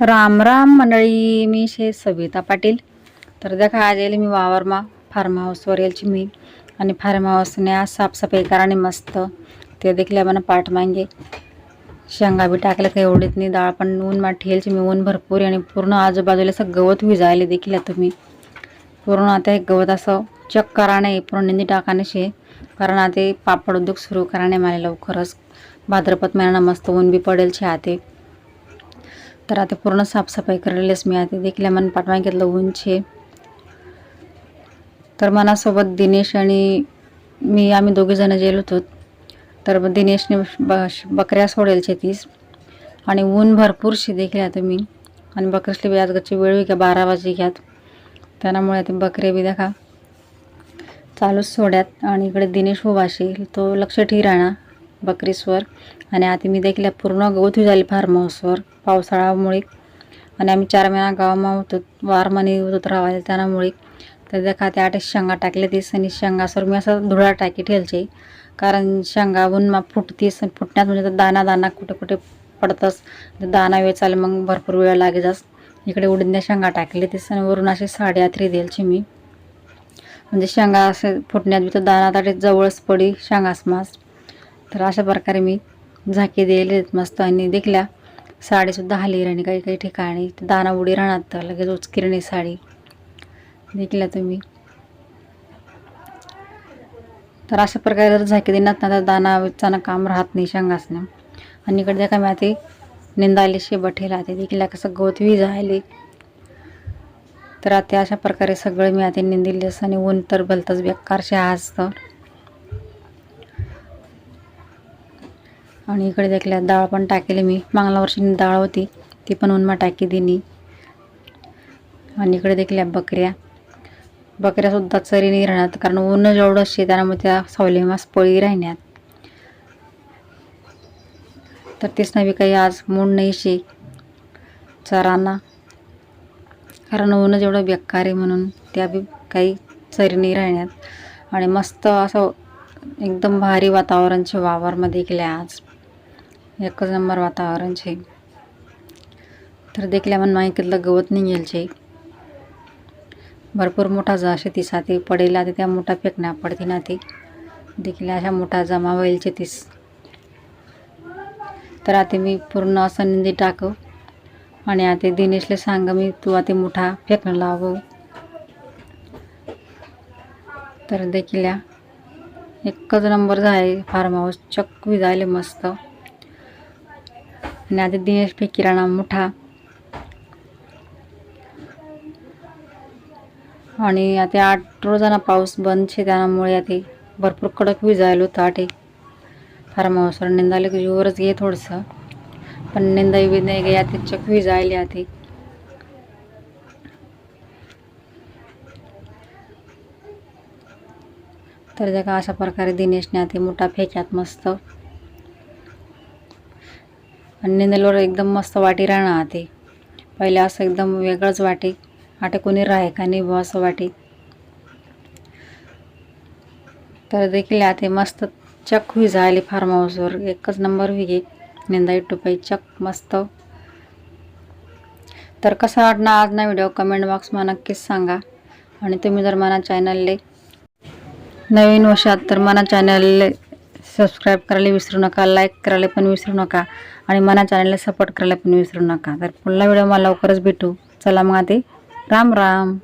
राम राम मंडळी मी शे सविता पाटील. तर देखा आज येईल मी वावरमा फार्म हाऊसवर यायची मी आणि फार्म हाऊसने आज साफसफाई कराने मस्त. ते देखील आपण पाठ मागे. शेंगा बी टाकल्या काही एवढीच नाही डाळ पण ऊन माठी ठेलची मी ऊन भरपूर आहे आणि पूर्ण आजूबाजूला असं गवत विजायले देखील आहे तुम्ही. पूर्ण आता हे गवत असं चक कराने पूर्ण निंदी टाकाने शे. कारण आता पापड उद्योग सुरू कराने मला लवकरच. भाद्रपद महिना मस्त ऊन बी पडेल छे आते. तर आता पूर्ण साफसफाई करेलच मी. आता देखील मन पाठवा घेतलं ऊनचे तर मनासोबत दिनेश आणि मी आम्ही दोघीजणं जण गेलो होतो. तर दिनेशने ब बकऱ्या सोडेल तीस. आणि ऊन भरपूरशी देखील आता मी. आणि बकरीसली बी आजकालची वेळ घ्या बारा वाजे घ्यात. त्यामुळे ते बकरे बी देखा चालूच सोड्यात. आणि इकडे दिनेश उभाशी तो लक्ष ठेवी राहणार. बकरीसवर. आणि आता मी देखील पूर्ण गवत झाली फार्म हाऊसवर पावसाळ्यामुळे. आणि आम्ही चार महिना गावामा होतो वारमाने होत राहायला त्यामुळे तर त्या खाते आठ शेंगा टाकले तीस आणि शेंगासवर मी असं धुळा टाकी ठेलचे कारण शेंगा उन्मा फुटतीस फुटण्यात म्हणजे तर दाना दाना कुठे कुठे पडतंच. दाना वेळ चालेल मग भरपूर वेळ लागेच इकडे उडीदच्या शेंगा टाकले तीस आणि वरून असे साडेआत्री द्यायची मी. म्हणजे शेंगा असे फुटण्यात बी तर दाना ताटे जवळच पडी शेंगास मास तर अशा प्रकारे मी झाके दिले मस्त. आणि देखल्या साडीसुद्धा हली राहिली. काही काही ठिकाणी दाना उडी राहणार तर लगेच उचकिरणी साडी देखल्या तुम्ही. तर अशा प्रकारे जर झाके देणार ना तर दाना वेचानं काम राहत नाही शेंगासनं. आणि इकडे देखा मी आता निंदाले शे बठेला ते देखील कसं गवतवी झाले. तर आता अशा प्रकारे सगळं मी आता निंदिलेस आणि ऊन तर भलतंच बेकारशे आज आणि इकडे देखल्या डाळ पण टाकेली मी. मागल्या वर्षी डाळ होती ती पण उन्मा टाकी दिली. आणि इकडे देखल्या बकऱ्या. बकऱ्यासुद्धा चरी नाही राहण्यात कारण ऊन जेवढं शे त्यामुळे त्या सावलीमास पळी राहण्यात. तर तेच नाही काही आज मूड नाही शे. चरांना कारण ऊन जेवढं बेकार आहे म्हणून त्या बी काही चरी नाही राहण्यात. आणि मस्त असं एकदम भारी वातावरणचे वावरमध्ये गेल्या आज. एकच नंबर वातावरण छे. तर देखल्या मन माहितीतलं गवत निघेल छे. भरपूर मोठा जा असे ते पडेला ते त्या मोठा फेकण्या पडते ना ते. देखील अशा मोठा जमा होईल शेतीस तर आता मी पूर्ण असं निंदी टाकव आणि आता दिनेशला सांग मी तू आता मोठा फेकणं लाव. तर देखील एकच नंबर झाले फार्म हाऊस चक्क जायले मस्त. आणि आता दिनेश पे किराणा मोठा आणि आता आठ रोजाना पाऊस बंद छे त्यामुळे आता भरपूर कडक विजायला होतं आटे फार्म हाऊसवर निंदाले की जीवरच घे थोडंसं. पण निंदाई बी नाही गे आता चक विजायले आता. तर त्या का अशा प्रकारे दिनेशने आता मोठा फेक्यात मस्त. आणि निंदलवर एकदम मस्त वाटी राहणार ते. पहिले असं एकदम वेगळंच वाटे. आटे कोणी राहे का नाही बुवा असं वाटे. तर देखील आता मस्त चक हुई झाली फार्म हाऊसवर एकच नंबर हुई गे निंदाई टुपाई चक मस्त. तर कसा वाटणार आज ना व्हिडिओ कमेंट बॉक्समध्ये नक्कीच सांगा. आणि तुम्ही जर मना चॅनलले नवीन वर्षात तर मना चॅनलले सबस्क्राईब करायला विसरू नका लाईक करायला पण विसरू नका आणि मना चॅनलला सपोर्ट करायला पण विसरू नका. तर पुढला व्हिडिओ मला लवकरच भेटू. चला मग आधी राम राम.